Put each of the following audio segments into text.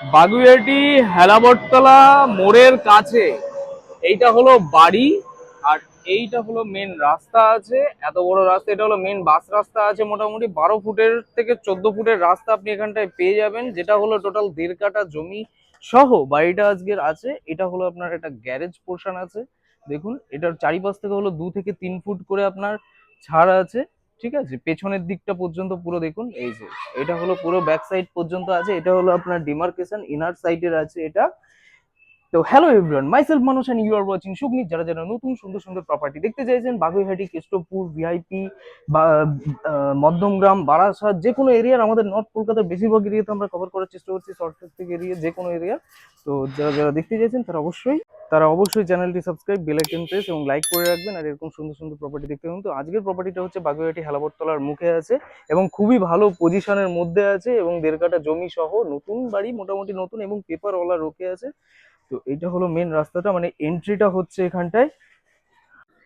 বাগুইয়াটি হেলাবরতলা মোড়ের কাছে। এইটা হলো বাড়ি, আর এইটা হলো মেন রাস্তা আছে। এত বড় রাস্তা, এটা হলো মেন বাস রাস্তা আছে মোটামুটি। বারো ফুটের থেকে চোদ্দ ফুটের রাস্তা আপনি এখানটায় পেয়ে যাবেন। যেটা হলো টোটাল দেড় কাটা জমি সহ বাড়িটা আজকের আছে। এটা হলো আপনার একটা গ্যারেজ পোর্শন আছে। দেখুন, এটার চারিপাশ থেকে হলো দু থেকে তিন ফুট করে আপনার ছাড় আছে। ঠিক আছে? পেছনের দিকটা পর্যন্ত পুরো দেখুন, এই যে, এটা হলো পুরো ব্যাক সাইড পর্যন্ত আছে, এটা হলো আপনার ডিমার্কেশন ইনার সাইডের আছে এটা। তো হ্যালো এভরিওয়ান মাইসেলফ মানুষ এন্ড ইউ আর ওয়াচিং সুগনি যারা যারা নতুন সুন্দর সুন্দর প্রপার্টি দেখতে চাইছেন, বাগুইহাটি, কেষ্টপুর ভিআইপি বা মধ্যমগ্রাম, বারাসাত যে কোনো এরিয়ার আমাদের নর্থ কলকাতার বেশিরভাগ এরিয়াতে আমরা কভার করার চেষ্টা করছি শর্ট থেকে এরিয়া যে কোনো এরিয়া তো যারা যারা দেখতে চাইছেন, তারা অবশ্যই তারা অবশ্যই চ্যানেলটি সাবস্ক্রাইব বেল আইকন প্রেস এবং লাইক করে রাখবেন আর এরকম সুন্দর সুন্দর প্রপার্টি দেখতে পাবেন। তো আজকের প্রপার্টিটা হচ্ছে বাগুইহাটি হেলাবরতলার মুখে আছে এবং খুবই ভালো পজিশনের মধ্যে আছে এবং দেড় কাটা জমি সহ নতুন বাড়ি, মোটামুটি নতুন এবং পেপারওয়ালা রোকে আছে। তো এটা হলো মেন রাস্তাটা মানে এন্ট্রিটা হচ্ছে এখানটায়।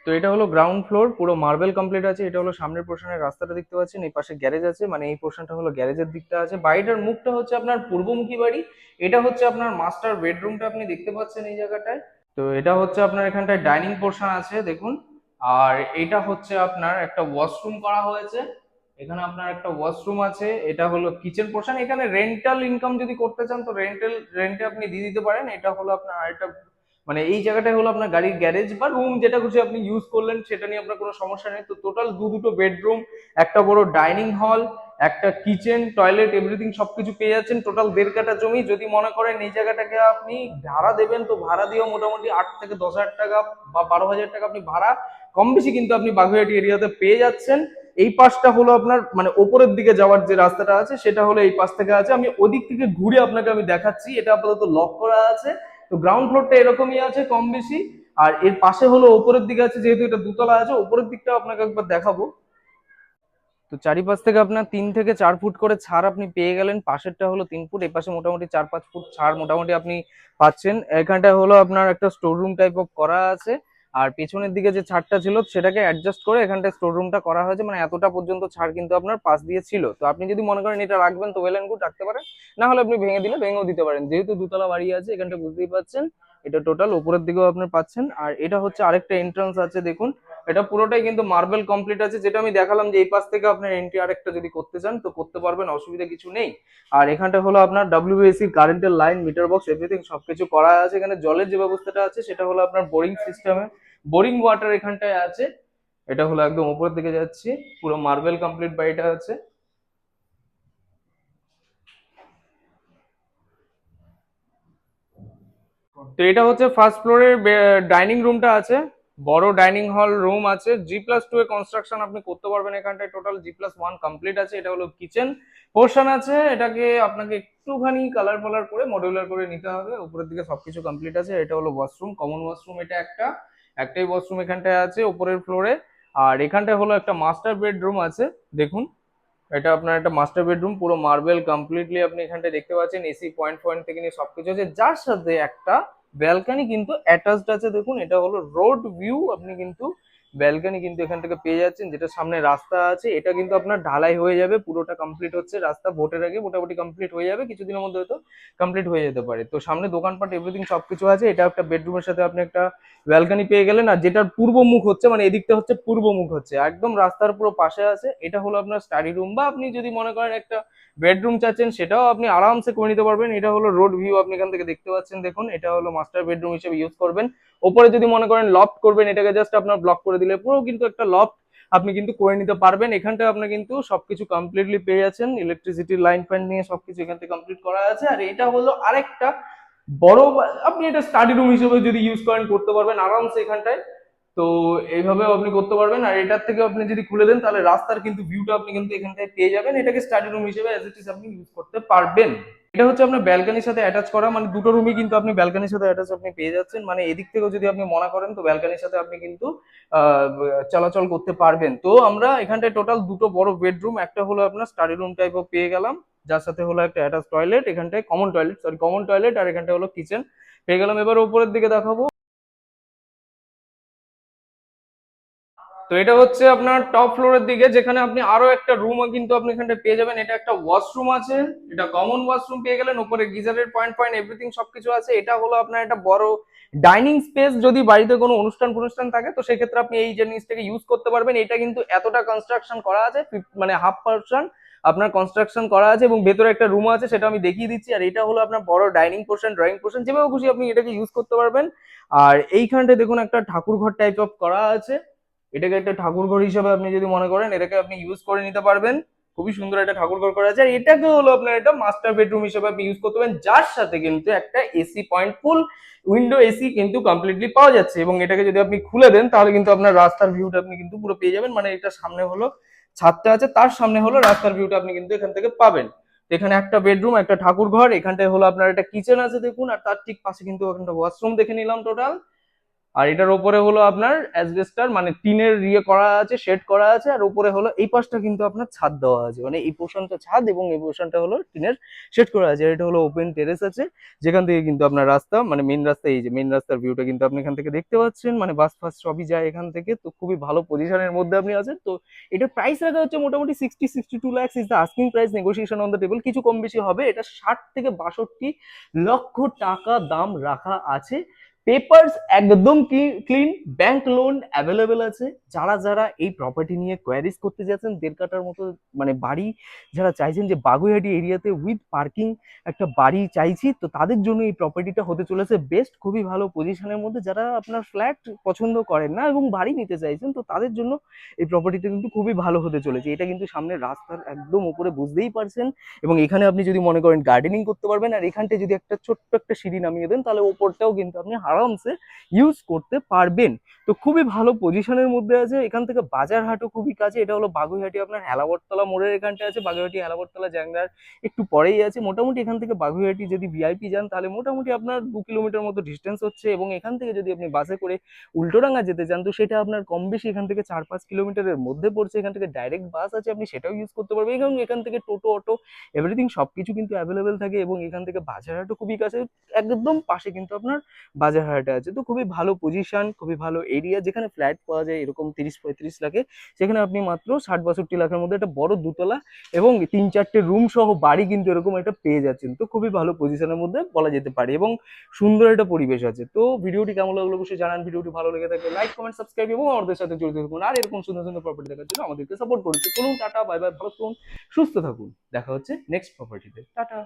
তো এটা হলো গ্রাউন্ড ফ্লোর পুরো মার্বেল কমপ্লিট আছে। এটা হলো সামনের পোর্শনের রাস্তাটা দেখতে পাচ্ছেন, এই পাশে গ্যারেজ আছে মানে এই পোর্শনটা হলো গ্যারেজের দিকটা আছে। বাড়িটার মুখটা হচ্ছে আপনার পূর্বমুখী বাড়ি। এটা হচ্ছে আপনার মাস্টার বেডরুমটা আপনি দেখতে পাচ্ছেন এই জায়গাটায়। তো এটা হচ্ছে আপনার এখানটায় ডাইনিং পোর্শন আছে, দেখুন। আর এটা হচ্ছে আপনার একটা ওয়াশরুম করা হয়েছে। এখানে আপনার একটা ওয়াশরুম আছে, এটা হলো কিচেন পোর্শন এখানে রেন্টাল ইনকাম যদি করতে চান তো রেন্টাল রেন্টে আপনি দিয়ে দিতে পারেন, এটা হলো আপনার আরেকটা মানে এই জায়গাটায় হলো আপনার গাড়ির গ্যারেজ বা রুম যেটা খুশি আপনি ইউজ করলেন, সেটা নিয়ে আপনার কোনো সমস্যা নেই। তো টোটাল দু দুটো বেডরুম একটা বড় ডাইনিং হল একটা কিচেন টয়লেট এভরিথিং সবকিছু পেয়ে যাচ্ছেন। টোটাল দেড় কাটা জমি, যদি মনে করেন এই জায়গাটাকে আপনি ভাড়া দেবেন, তো ভাড়া দিয়েও মোটামুটি আট থেকে দশ হাজার টাকা বা বারো হাজার টাকা আপনি ভাড়া, কম বেশি কিন্তু আপনি বাঘুয়াটি এরিয়াতে পেয়ে যাচ্ছেন। এই পাশটা হলো আপনার মানে ওপরের দিকে যাওয়ার যে রাস্তাটা আছে, সেটা হলো এই পাশ থেকে আছে। আমি ওদিক থেকে ঘুরে আপনাকে আমি দেখাচ্ছি, এটা আপাতত লক করা আছে। তো গ্রাউন্ড ফ্লোরটা এরকমই আছে কম বেশি। আর এর পাশে হলো ওপরের দিকে আছে, যেহেতু এটা দুতলা আছে, ওপরের দিকটা আপনাকে একবার দেখাবো। তো চারিপাশ থেকে আপনার তিন থেকে চার ফুট করে ছাড় আপনি পেয়ে গেলেন। পাশেরটা হলো তিন ফুট, এই পাশে মোটামুটি চার পাঁচ ফুট ছাড় মোটামুটি আপনি পাচ্ছেন। এখানটা হলো আপনার একটা স্টোর রুম টাইপ অফ করা আছে। আর পেছনের দিকে যে ছাড়টা ছিল, সেটাকে অ্যাডজাস্ট করে এখানটা স্টোর রুমটা করা হয়েছে। মানে এতটা পর্যন্ত ছাড় কিন্তু আপনার পাশ দিয়ে ছিল। তো আপনি যদি মনে করেন এটা রাখবেন, তো ওয়েল অ্যান্ড গুড রাখতে পারেন। না হলে আপনি ভেঙে দিলে ভেঙেও দিতে পারেন। যেহেতু দুতলা বাড়ি আছে, এখানটা বুঝতেই পাচ্ছেন এটা টোটাল উপরের দিকেও আপনি পাচ্ছেন। আর এটা হচ্ছে আরেকটা এন্ট্রান্স আছে, দেখুন। এটা পুরোটাই কিন্তু মার্বেল কমপ্লিট আছে, যেটা আমি দেখালাম যে এই পাশ থেকে আপনার এন্ট্রি আরেকটা যদি করতে চান, তো করতে পারবেন, অসুবিধা কিছু নেই। আর এখানটা হলো আপনার ডাব্লিউএসি কারেন্টের লাইন মিটার বক্স এভরিথিং সবকিছু করা আছে এখানে। জলের যে ব্যবস্থাটা আছে, সেটা হলো আপনার বোরিং সিস্টেমে বোরিং ওয়াটার এখানটায় আছে। এটা হলো একদম উপরের দিকে যাচ্ছি। পুরো মার্বেল কমপ্লিট বাড়িটা আছে। তো এটা হচ্ছে ফার্স্ট ফ্লোরের ডাইনিং রুমটা আছে। বড় ডাইনিং হল রুম আছে। জি প্লাস টু এর কনস্ট্রাকশন আপনি করতে পারবেন এখানটায়। Total G plus one complete আছে। এটা হলো কিচেন পোর্শন আছে। এটাকে আপনাকে একটুখানি কালার ফালার করে মডিউলার করে নিতে হবে। উপরের দিকে সবকিছু কমপ্লিট আছে। এটা হলো ওয়াশরুম কমন ওয়াশরুম এটা একটা। একটাই ওয়াশরুম এখানটায় আছে, উপরের ফ্লোরে আর এখানটায় হলো একটা মাস্টার বেডরুম আছে। দেখুন। এটা আপনার একটা মাস্টার বেডরুম পুরো মার্বেল কমপ্লিটলি আপনি এখানটা দেখতে পাচ্ছেন এসি পয়েন্ট পয়েন্ট থেকে নিয়ে সবকিছু আছে। যার সাথে একটা ব্যালকানি কিন্তু অ্যাটাচড আছে, দেখুন, এটা হলো রোড ভিউ আপনি কিন্তু ব্যালকানি কিন্তু এখান থেকে পেয়ে যাচ্ছেন, যেটা সামনে রাস্তা আছে, এটা কিন্তু আপনার ঢালাই হয়ে যাবে, পুরোটা কমপ্লিট হচ্ছে, রাস্তা ভোটের আগে মোটামুটি কমপ্লিট হয়ে যাবে, কিছুদিনের মধ্যে হয়তো কমপ্লিট হয়ে যেতে পারে। তো সামনে দোকানপাট এভরিথিং সবকিছু আছে, এটা একটা বেডরুমের সাথে আপনি একটা ব্যালকানি পেয়ে গেলেন, আর যেটার পূর্ব মুখ হচ্ছে মানে এদিকটা হচ্ছে পূর্ব মুখ হচ্ছে, একদম রাস্তার পুরো পাশে আছে, এটা হলো আপনার স্টাডি রুম বা আপনি যদি মনে করেন একটা বেডরুম চাচ্ছেন, সেটাও আপনি আরামসে করে নিতে পারবেন, এটা হলো রোড ভিউ আপনি এখান থেকে দেখতে পাচ্ছেন, দেখুন, এটা হলো মাস্টার বেডরুম হিসেবে ইউজ করবেন। ওপরে যদি মনে করেন লফট করবেন, এটাকে জাস্ট আপনার ব্লক করে দিলে পুরো কিন্তু একটা লফট আপনি কিন্তু করে নিতে পারবেন। এখানটা আপনি কিন্তু সবকিছু কমপ্লিটলি পেয়ে যাচ্ছেন। ইলেকট্রিসিটি লাইন ফাইন নিয়ে সবকিছু এখান থেকে কমপ্লিট করা আছে। আর এটা হলো আরেকটা বড় আপনি এটা স্টাডি রুম হিসেবে যদি ইউজ করেন, করতে পারবেন আরামসে এখানটায়। তো এইভাবেও আপনি করতে পারবেন। আর এটার থেকে আপনি যদি খুলে দেন, তাহলে রাস্তার কিন্তু ভিউটা আপনি কিন্তু এখানটায় পেয়ে যাবেন। এটাকে স্টাডি রুম হিসেবে অ্যাজ ইট ইজ আপনি ইউজ করতে পারবেন। এটা হচ্ছে আপনার ব্যালকানির সাথে অ্যাটাচ করা মানে দুটো রুমই কিন্তু আপনি ব্যালকানির সাথে অ্যাটাচ আপনি পেয়ে যাচ্ছেন। মানে এদিক থেকেও যদি আপনি মনে করেন, তো ব্যালকানির সাথে আপনি কিন্তু চলাচল করতে পারবেন। তো আমরা এখানটায় টোটাল দুটো বড় বেডরুম একটা হলো আপনার স্টাডি রুম টাইপও পেয়ে গেলাম। যার সাথে হলো একটা অ্যাটাচ টয়লেট এখানটায় common toilet sorry common toilet আর এখানটায় হলো কিচেন পেয়ে গেলাম, এবার উপরের দিকে দেখাবো। তো এটা হচ্ছে আপনার টপ ফ্লোরের দিকে, যেখানে আপনি আরও একটা রুমও কিন্তু আপনি এখানটা পেয়ে যাবেন। এটা একটা ওয়াশরুম আছে, এটা কমন ওয়াশরুম পেয়ে গেলেন, উপরে গিজারের পয়েন্ট পয়েন্ট এভরিথিং সবকিছু আছে। এটা হলো আপনার একটা বড় ডাইনিং স্পেস যদি বাড়িতে কোনো অনুষ্ঠান ফনুষ্ঠান থাকে, তো সেক্ষেত্রে আপনি এই জিনিসটাকে ইউজ করতে পারবেন। এটা কিন্তু এতটা কনস্ট্রাকশন করা আছে মানে হাফ পার্সেন্ট আপনার কনস্ট্রাকশন করা আছে এবং ভেতরে একটা রুম আছে, সেটা আমি দেখিয়ে দিচ্ছি। আর এটা হলো আপনার বড় ডাইনিং পোর্শন ড্রয়িং পোর্শন যেভাবে খুশি আপনি এটাকে ইউজ করতে পারবেন। আর এইখানটা দেখুন একটা ঠাকুর ঘর টাইপ অফ করা আছে। এটাকে একটা ঠাকুর ঘর হিসেবে আপনি যদি মনে করেন, এটাকে আপনি ইউজ করে নিতে পারবেন। খুবই সুন্দর একটা ঠাকুর ঘর করা আছে। আর এটাকে হলো আপনার এটা মাস্টার বেডরুম হিসেবে আপনি ইউজ করতে পারেন, যার সাথে কিন্তু একটা AC point full window AC কিন্তু কমপ্লিটলি পাওয়া যাচ্ছে। এবং এটাকে যদি আপনি খুলে দেন, তাহলে কিন্তু আপনার রাস্তার ভিউটা আপনি কিন্তু পুরো পেয়ে যাবেন। মানে এটা সামনে হলো ছাদটা আছে, তার সামনে হলো রাস্তার ভিউটা আপনি কিন্তু এখান থেকে পাবেন। এখানে একটা বেডরুম একটা ঠাকুর ঘর, এখানটায় হলো আপনার একটা কিচেন আছে, দেখুন। আর তার ঠিক পাশে কিন্তু একটা ওয়াশরুম দেখে নিলাম টোটাল আর এটার উপরে হলো আপনার অ্যাসবেস্টার মানে টিনের ইয়ে করা আছে শেড করা আছে, আর উপরে হলো এই পাশটা কিন্তু আপনার ছাদ দেওয়া আছে। মানে এই পোর্শনটা ছাদ এবং এই পোর্শনটা হলো টিনের শেড করা আছে। আর এটা হলো ওপেন টেরেস আছে, যেখান থেকে কিন্তু আপনার রাস্তা মানে মেন রাস্তা, এই যে মেন রাস্তার ভিউটা কিন্তু আপনি এখান থেকে দেখতে পাচ্ছেন। মানে বাস ফাস সবই যায় এখান থেকে, তো খুবই ভালো পজিশনের মধ্যে আপনি আছেন। তো এটার প্রাইস রাখা হচ্ছে মোটামুটি sixty sixty two lakhs is the asking price negotiation on the table কিছু কম বেশি হবে, এটা ষাট থেকে বাষট্টি লক্ষ টাকা দাম রাখা আছে। পেপারস একদম ক্লিন ব্যাংক লোন অ্যাভেলেবেল আছে। যারা যারা এই প্রপার্টি নিয়ে কোয়ারিজ করতে যাচ্ছেন, দেড় কাটার মতো মানে বাড়ি যারা চাইছেন যে বাগুইহাটি এরিয়াতে উইথ পার্কিং একটা বাড়ি চাইছি, তো তাদের জন্য এই প্রপার্টিটা হতে চলেছে। বেস্ট খুবই ভালো পজিশনের মধ্যে যারা আপনার ফ্ল্যাট পছন্দ করেন না এবং বাড়ি নিতে চাইছেন, তো তাদের জন্য এই প্রপার্টিটা কিন্তু খুবই ভালো হতে চলেছে। এটা কিন্তু সামনে রাস্তার একদম উপরে বুঝতেই পারছেন এবং এখানে আপনি যদি মনে করেন গার্ডেনিং করতে পারবেন, আর এখানটায় যদি একটা ছোট্ট একটা সিঁড়ি নামিয়ে দেন, তাহলে ওপরটাও কিন্তু আপনি আরামসে ইউজ করতে পারবেন। তো খুবই ভালো পজিশনের মধ্যে আছে। এখান থেকে বাজার হাটও খুবই কাছে। এটা হলো বাগুইহাটি, আপনার হেলাবরতলা মোড়ের এখানটা আছে। বাগুইহাটি হেলাবরতলা জ্যাংরার একটু পরেই আছে। মোটামুটি এখান থেকে বাগুইহাটি যদি ভিআইপি যান, তাহলে মোটামুটি আপনার দু কিলোমিটার মতো ডিস্টেন্স হচ্ছে এবং এখান থেকে যদি আপনি বাসে করে উল্টোডাঙ্গা যেতে চান, তো সেটা আপনার কম বেশি এখান থেকে চার পাঁচ কিলোমিটারের মধ্যে পড়ছে। এখান থেকে ডাইরেক্ট বাস আছে, আপনি সেটাও ইউজ করতে পারবেন এবং এখান থেকে টোটো, অটো এভরিথিং সবকিছু কিন্তু অ্যাভেলেবেল থাকে এবং এখান থেকে বাজারহাটও খুবই কাছে। একদম পাশে কিন্তু আপনার বাজারহাটে আছে। তো খুবই ভালো পজিশন খুবই ভালো এরিয়া যেখানে ফ্ল্যাট পাওয়া যায় এরকম তিরিশ পঁয়ত্রিশ লাখে। সেখানে আপনি মাত্র ষাট বাষট্টি লাখের মধ্যে একটা বড় দুতলা এবং তিন চারটে রুম সহ বাড়ি কিন্তু এরকম একটা পেয়ে যাচ্ছেন। তো খুবই ভালো পজিশনের মধ্যে বলা যেতে পারে এবং সুন্দর একটা পরিবেশ আছে। তো ভিডিওটি কেমন লাগল অবশ্যই জানান। ভিডিওটি ভালো লেগে থাকলে লাইক কমেন্ট সাবস্ক্রাইব এবং আমাদের সাথে জড়িত থাকুন। আর এরকম সুন্দর সুন্দর প্রপার্টি দেখার জন্য আমাদেরকে সাপোর্ট করুন। চলুন, টাটা বাই বাই ভালো থাকুন, সুস্থ থাকুন। দেখা হচ্ছে নেক্সট প্রপার্টিতে টাটা।